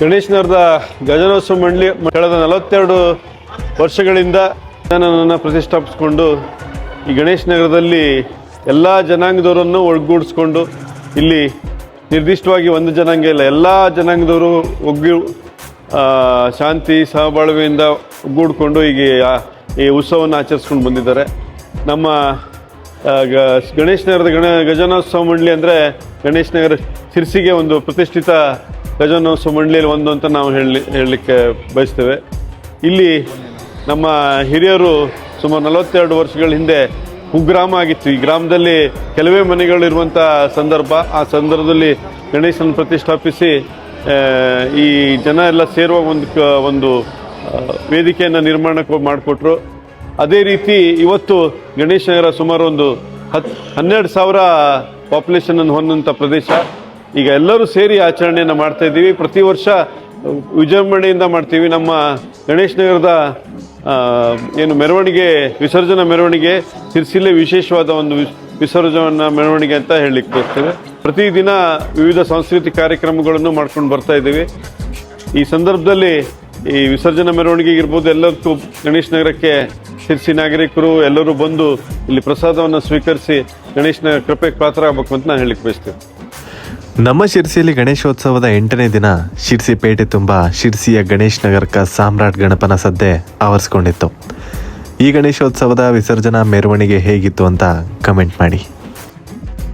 ಗಣೇಶನವರದ ಗಜನೋತ್ಸವ ಮಂಡಳಿ ಕಳೆದ ನಲವತ್ತೆರಡು ವರ್ಷಗಳಿಂದ ನನ್ನನ್ನು ಪ್ರತಿಷ್ಠಾಪಿಸಿಕೊಂಡು ಈ ಗಣೇಶ ನಗರದಲ್ಲಿ ಎಲ್ಲ ಜನಾಂಗದವರನ್ನು ಒಗ್ಗೂಡಿಸ್ಕೊಂಡು ಇಲ್ಲಿ ನಿರ್ದಿಷ್ಟವಾಗಿ ಒಂದು ಜನಾಂಗ ಇಲ್ಲ, ಎಲ್ಲ ಜನಾಂಗದವರು ಒಗ್ಗಿ ಶಾಂತಿ, ಸಹಬಾಳ್ವೆಯಿಂದ ಒಗ್ಗೂಡಿಕೊಂಡು ಈಗ ಈ ಉತ್ಸವವನ್ನು ಆಚರಿಸ್ಕೊಂಡು ಬಂದಿದ್ದಾರೆ. ನಮ್ಮ ಗ- ಗಣೇಶ ನಗರದ ಗಣ, ಗಜನೋತ್ಸವ ಮಂಡಳಿ ಅಂದರೆ ಗಣೇಶ ನಗರ ಶಿರ್ಸಿಗೆ ಒಂದು ಪ್ರತಿಷ್ಠಿತ ಗಜನೋತ್ಸವ ಮಂಡಳಿಯಲ್ಲಿ ಒಂದು ಅಂತ ನಾವು ಹೇಳಿ ಹೇಳಲಿಕ್ಕೆ ಬಯಸ್ತೇವೆ. ಇಲ್ಲಿ ನಮ್ಮ ಹಿರಿಯರು ಸುಮಾರು ನಲವತ್ತೆರಡು ವರ್ಷಗಳ ಹಿಂದೆ ಕುಗ್ರಾಮ ಆಗಿತ್ತು. ಈ ಗ್ರಾಮದಲ್ಲಿ ಕೆಲವೇ ಮನೆಗಳಿರುವಂಥ ಸಂದರ್ಭ, ಆ ಸಂದರ್ಭದಲ್ಲಿ ಗಣೇಶನ ಪ್ರತಿಷ್ಠಾಪಿಸಿ ಈ ಜನ ಎಲ್ಲ ಸೇರುವ ಒಂದು ಒಂದು ವೇದಿಕೆಯನ್ನು ನಿರ್ಮಾಣಕ್ಕೆ ಮಾಡಿಕೊಟ್ರು. ಅದೇ ರೀತಿ ಇವತ್ತು ಗಣೇಶ ನಗರ ಸುಮಾರು ಒಂದು ಹತ್, ಹನ್ನೆರಡು ಸಾವಿರ ಪಾಪ್ಯುಲೇಷನನ್ನು ಹೊಂದಂಥ ಪ್ರದೇಶ. ಈಗ ಎಲ್ಲರೂ ಸೇರಿ ಆಚರಣೆಯನ್ನು ಮಾಡ್ತಾ ಇದ್ದೀವಿ. ಪ್ರತಿ ವರ್ಷ ವಿಜೃಂಭಣೆಯಿಂದ ಮಾಡ್ತೀವಿ. ನಮ್ಮ ಗಣೇಶ ನಗರದ ಏನು ಮೆರವಣಿಗೆ, ವಿಸರ್ಜನಾ ಮೆರವಣಿಗೆ ಸಿರ್ಸಿಲೆ ವಿಶೇಷವಾದ ಒಂದು ವಿಸ್- ವಿಸರ್ಜನಾ ಮೆರವಣಿಗೆ ಅಂತ ಹೇಳಲಿಕ್ಕೆ ಬರ್ತೇವೆ. ಪ್ರತಿದಿನ ವಿವಿಧ ಸಾಂಸ್ಕೃತಿಕ ಕಾರ್ಯಕ್ರಮಗಳನ್ನು ಮಾಡ್ಕೊಂಡು ಬರ್ತಾ ಇದ್ದೀವಿ. ಈ ಸಂದರ್ಭದಲ್ಲಿ ಈ ವಿಸರ್ಜನಾ ಮೆರವಣಿಗೆ ಇರ್ಬೋದು ಎಲ್ಲದಕ್ಕೂ ಗಣೇಶ ನಗರಕ್ಕೆ ಸಿರ್ಸಿ ನಾಗರಿಕರು ಎಲ್ಲರೂ ಬಂದು ಇಲ್ಲಿ ಪ್ರಸಾದವನ್ನು ಸ್ವೀಕರಿಸಿ ಗಣೇಶನ ಕೃಪೆಗೆ ಪಾತ್ರ ಆಗಬೇಕು ಅಂತ ನಾನು ಹೇಳಿಕ್ಕೆ ಬಯಸ್ತೇನೆ. ನಮ್ಮ ಶಿರ್ಸಿಯಲ್ಲಿ ಗಣೇಶೋತ್ಸವದ ಎಂಟನೇ ದಿನ ಶಿರ್ಸಿ ಪೇಟೆ ತುಂಬ ಶಿರ್ಸಿಯ ಗಣೇಶ್ ನಗರಕ ಸಾಮ್ರಾಟ್ ಗಣಪನ ಸದ್ದೆ ಆವರಿಸ್ಕೊಂಡಿತ್ತು. ಈ ಗಣೇಶೋತ್ಸವದ ವಿಸರ್ಜನಾ ಮೆರವಣಿಗೆ ಹೇಗಿತ್ತು ಅಂತ ಕಮೆಂಟ್ ಮಾಡಿ.